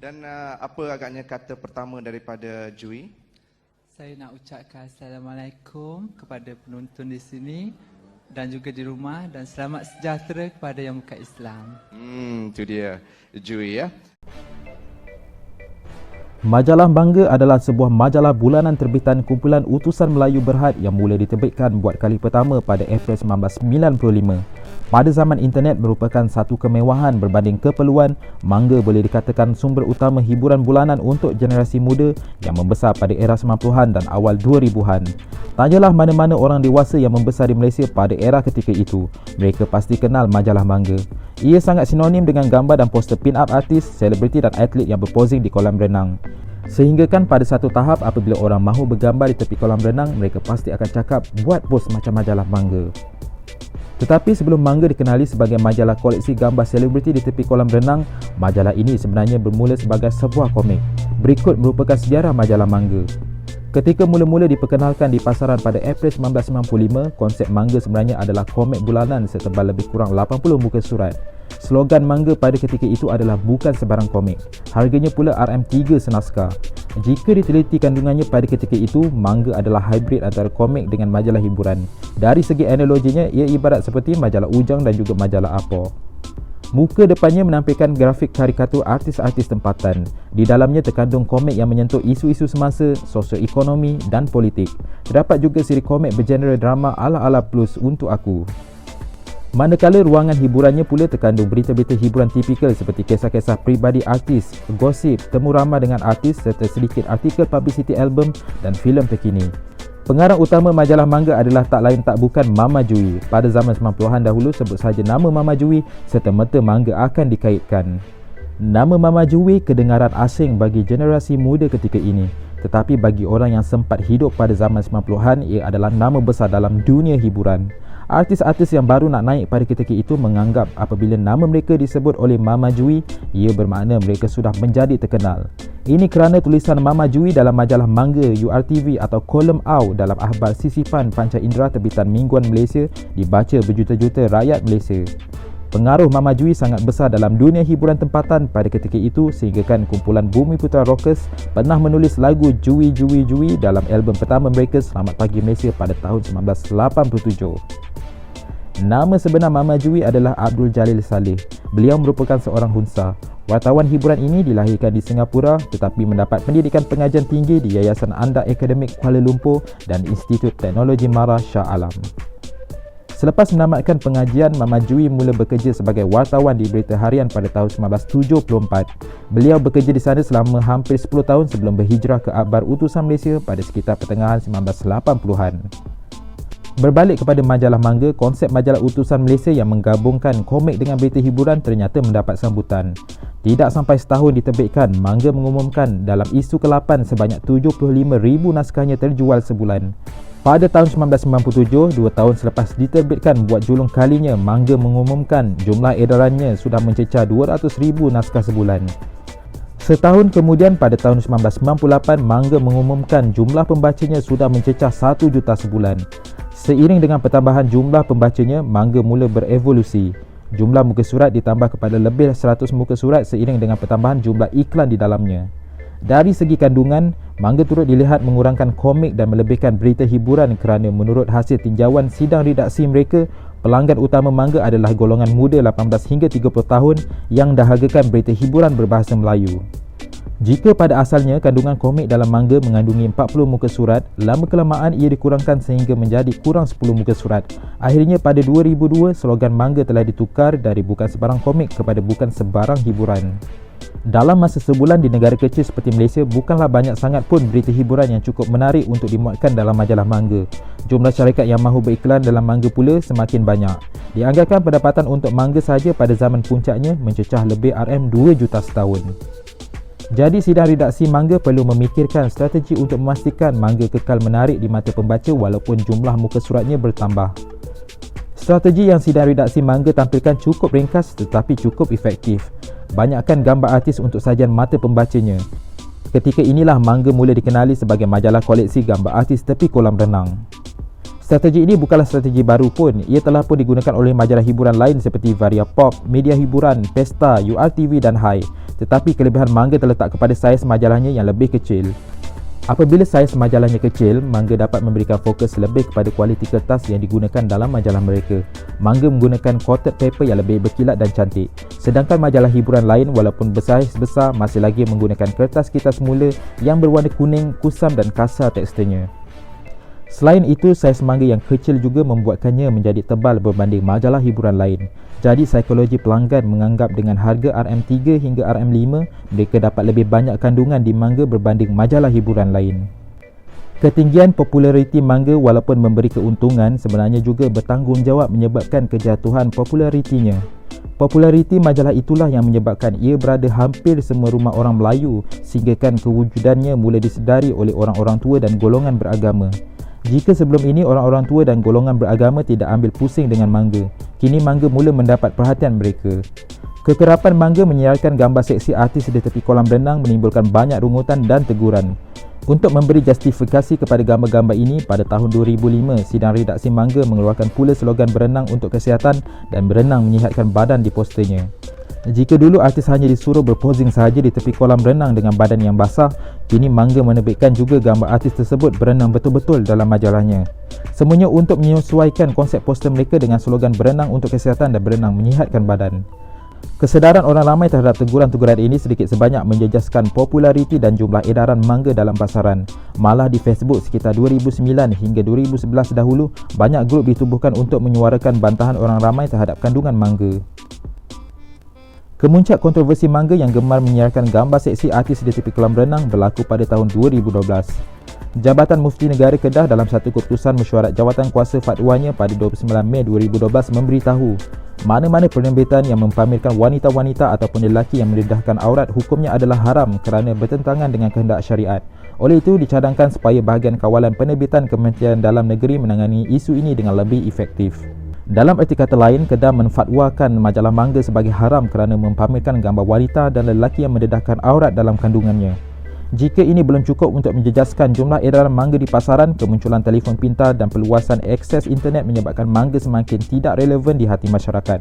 Dan uh, apa agaknya kata pertama daripada Jui? Saya nak ucapkan Assalamualaikum kepada penonton di sini dan juga di rumah dan selamat sejahtera kepada yang bukan Islam. Hmm, itu dia Jui ya. Majalah Bangga adalah sebuah majalah bulanan terbitan kumpulan utusan Melayu Berhad yang mula diterbitkan buat kali pertama pada April 1995. Pada zaman internet merupakan satu kemewahan berbanding keperluan, Mangga boleh dikatakan sumber utama hiburan bulanan untuk generasi muda yang membesar pada era 90-an dan awal 2000-an. Tanyalah mana-mana orang dewasa yang membesar di Malaysia pada era ketika itu, mereka pasti kenal majalah Mangga. Ia sangat sinonim dengan gambar dan poster pin-up artis, selebriti dan atlet yang berposing di kolam renang. Sehingga kan pada satu tahap apabila orang mahu bergambar di tepi kolam renang, mereka pasti akan cakap buat pos macam majalah Mangga. Tetapi sebelum Mangga dikenali sebagai majalah koleksi gambar selebriti di tepi kolam renang, majalah ini sebenarnya bermula sebagai sebuah komik. Berikut merupakan sejarah majalah Mangga. Ketika mula-mula diperkenalkan di pasaran pada April 1995, konsep Mangga sebenarnya adalah komik bulanan setebal lebih kurang 80 muka surat. Slogan Mangga pada ketika itu adalah bukan sebarang komik. Harganya pula RM3 senaskah. Jika diteliti kandungannya pada ketika itu, Mangga adalah hybrid antara komik dengan majalah hiburan. Dari segi analoginya, ia ibarat seperti majalah Ujang dan juga majalah Apo. Muka depannya menampilkan grafik karikatur artis-artis tempatan. Di dalamnya terkandung komik yang menyentuh isu-isu semasa, sosioekonomi dan politik. Terdapat juga siri komik bergenre drama ala-ala plus untuk aku. Manakala ruangan hiburannya pula terkandung berita-berita hiburan tipikal seperti kisah-kisah peribadi artis, gosip, temu ramah dengan artis serta sedikit artikel publicity album dan filem terkini. Pengarang utama majalah manga adalah tak lain tak bukan Mama Jui. Pada zaman 90-an dahulu sebut saja nama Mama Jui serta merta manga akan dikaitkan. Nama Mama Jui kedengaran asing bagi generasi muda ketika ini. Tetapi bagi orang yang sempat hidup pada zaman 90-an, ia adalah nama besar dalam dunia hiburan. Artis-artis yang baru nak naik pada ketika itu menganggap apabila nama mereka disebut oleh Mama Jui, ia bermakna mereka sudah menjadi terkenal. Ini kerana tulisan Mama Jui dalam majalah manga URTV atau kolom AW dalam akhbar sisipan Panca Indera terbitan Mingguan Malaysia dibaca berjuta-juta rakyat Malaysia. Pengaruh Mama Jui sangat besar dalam dunia hiburan tempatan pada ketika itu sehinggakan kumpulan Bumi Putra Rockers pernah menulis lagu Jui Jui Jui dalam album pertama mereka Selamat Pagi Malaysia pada tahun 1987. Nama sebenar Mama Jui adalah Abdul Jalil Saleh. Beliau merupakan seorang hunsa. Wartawan hiburan ini dilahirkan di Singapura tetapi mendapat pendidikan pengajian tinggi di Yayasan Anda Akademik Kuala Lumpur dan Institut Teknologi Mara Shah Alam. Selepas menamatkan pengajian, Mama Jui mula bekerja sebagai wartawan di Berita Harian pada tahun 1974. Beliau bekerja di sana selama hampir 10 tahun sebelum berhijrah ke Akbar Utusan Malaysia pada sekitar pertengahan 1980-an. Berbalik kepada majalah manga, konsep majalah utusan Malaysia yang menggabungkan komik dengan berita hiburan ternyata mendapat sambutan. Tidak sampai setahun diterbitkan, manga mengumumkan dalam isu ke-8 sebanyak 75,000 naskahnya terjual sebulan. Pada tahun 1997, dua tahun selepas diterbitkan buat julung kalinya, manga mengumumkan jumlah edarannya sudah mencecah 200,000 naskah sebulan. Setahun kemudian pada tahun 1998, manga mengumumkan jumlah pembacanya sudah mencecah 1 juta sebulan. Seiring dengan pertambahan jumlah pembacanya, manga mula berevolusi. Jumlah muka surat ditambah kepada lebih 100 muka surat seiring dengan pertambahan jumlah iklan di dalamnya. Dari segi kandungan, manga turut dilihat mengurangkan komik dan melebihkan berita hiburan kerana menurut hasil tinjauan sidang redaksi mereka, pelanggan utama manga adalah golongan muda 18 hingga 30 tahun yang dahagakan berita hiburan berbahasa Melayu. Jika pada asalnya kandungan komik dalam manga mengandungi 40 muka surat, lama kelamaan ia dikurangkan sehingga menjadi kurang 10 muka surat. Akhirnya pada 2002, slogan manga telah ditukar dari bukan sebarang komik kepada bukan sebarang hiburan. Dalam masa sebulan di negara kecil seperti Malaysia, bukanlah banyak sangat pun berita hiburan yang cukup menarik untuk dimuatkan dalam majalah manga. Jumlah syarikat yang mahu beriklan dalam manga pula semakin banyak. Dianggarkan pendapatan untuk manga sahaja pada zaman puncaknya mencecah lebih RM2 juta setahun. Jadi sidang redaksi manga perlu memikirkan strategi untuk memastikan manga kekal menarik di mata pembaca walaupun jumlah muka suratnya bertambah. Strategi yang sidang redaksi manga tampilkan cukup ringkas tetapi cukup efektif. Banyakkan gambar artis untuk sajian mata pembacanya. Ketika inilah manga mula dikenali sebagai majalah koleksi gambar artis tepi kolam renang. Strategi ini bukanlah strategi baru pun. Ia telah pun digunakan oleh majalah hiburan lain seperti Varia Pop, Media Hiburan, Pesta, URTV dan Hai. Tetapi kelebihan manga terletak kepada saiz majalahnya yang lebih kecil. Apabila saiz majalahnya kecil, mangga dapat memberikan fokus lebih kepada kualiti kertas yang digunakan dalam majalah mereka. Mangga menggunakan coated paper yang lebih berkilat dan cantik. Sedangkan majalah hiburan lain walaupun bersaiz besar masih lagi menggunakan kertas kita semula yang berwarna kuning, kusam dan kasar teksturnya. Selain itu, saiz mangga yang kecil juga membuatkannya menjadi tebal berbanding majalah hiburan lain. Jadi, psikologi pelanggan menganggap dengan harga RM3 hingga RM5, mereka dapat lebih banyak kandungan di mangga berbanding majalah hiburan lain. Ketinggian populariti mangga walaupun memberi keuntungan sebenarnya juga bertanggungjawab menyebabkan kejatuhan popularitinya. Populariti majalah itulah yang menyebabkan ia berada hampir semua rumah orang Melayu sehinggakan kewujudannya mula disedari oleh orang-orang tua dan golongan beragama. Jika sebelum ini orang-orang tua dan golongan beragama tidak ambil pusing dengan mangga, kini mangga mula mendapat perhatian mereka. Kekerapan mangga menyiarkan gambar seksi artis di tepi kolam renang menimbulkan banyak rungutan dan teguran. Untuk memberi justifikasi kepada gambar-gambar ini, pada tahun 2005, sidang redaksi mangga mengeluarkan pula slogan berenang untuk kesihatan dan berenang menyihatkan badan di posternya. Jika dulu artis hanya disuruh berposing sahaja di tepi kolam renang dengan badan yang basah, kini Mangga menerbitkan juga gambar artis tersebut berenang betul-betul dalam majalahnya. Semuanya untuk menyesuaikan konsep poster mereka dengan slogan berenang untuk kesihatan dan berenang menyihatkan badan. Kesedaran orang ramai terhadap teguran-teguran ini sedikit sebanyak menjejaskan populariti dan jumlah edaran mangga dalam pasaran. Malah di Facebook sekitar 2009 hingga 2011 dahulu, banyak grup ditubuhkan untuk menyuarakan bantahan orang ramai terhadap kandungan mangga. Kemuncak kontroversi mangga yang gemar menyiarkan gambar seksi artis di tepi kolam renang berlaku pada tahun 2012. Jabatan Mufti Negara Kedah dalam satu keputusan mesyuarat jawatan kuasa fatwanya pada 29 Mei 2012 memberitahu mana-mana penerbitan yang mempamerkan wanita-wanita ataupun lelaki yang mendedahkan aurat hukumnya adalah haram kerana bertentangan dengan kehendak syariat. Oleh itu, dicadangkan supaya bahagian kawalan penerbitan Kementerian Dalam Negeri menangani isu ini dengan lebih efektif. Dalam erti kata lain, Kedah menfatwakan majalah mangga sebagai haram kerana mempamerkan gambar wanita dan lelaki yang mendedahkan aurat dalam kandungannya. Jika ini belum cukup untuk menjejaskan jumlah edaran mangga di pasaran, kemunculan telefon pintar dan perluasan akses internet menyebabkan mangga semakin tidak relevan di hati masyarakat.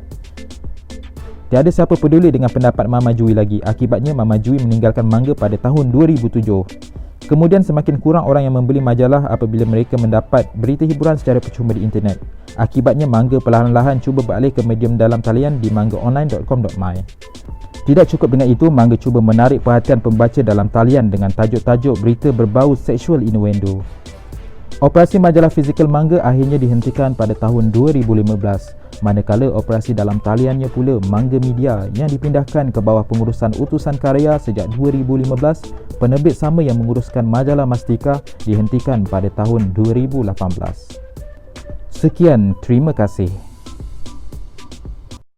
Tiada siapa peduli dengan pendapat Mama Jui lagi. Akibatnya Mama Jui meninggalkan mangga pada tahun 2007. Kemudian semakin kurang orang yang membeli majalah apabila mereka mendapat berita hiburan secara percuma di internet. Akibatnya Mangga perlahan-lahan cuba beralih ke medium dalam talian di manggaonline.com.my. Tidak cukup dengan itu, Mangga cuba menarik perhatian pembaca dalam talian dengan tajuk-tajuk berita berbau seksual innuendo. Operasi majalah fizikal Mangga akhirnya dihentikan pada tahun 2015 manakala operasi dalam taliannya pula Mangga Media yang dipindahkan ke bawah pengurusan utusan karya sejak 2015 penerbit sama yang menguruskan majalah Mastika dihentikan pada tahun 2018 Sekian, terima kasih.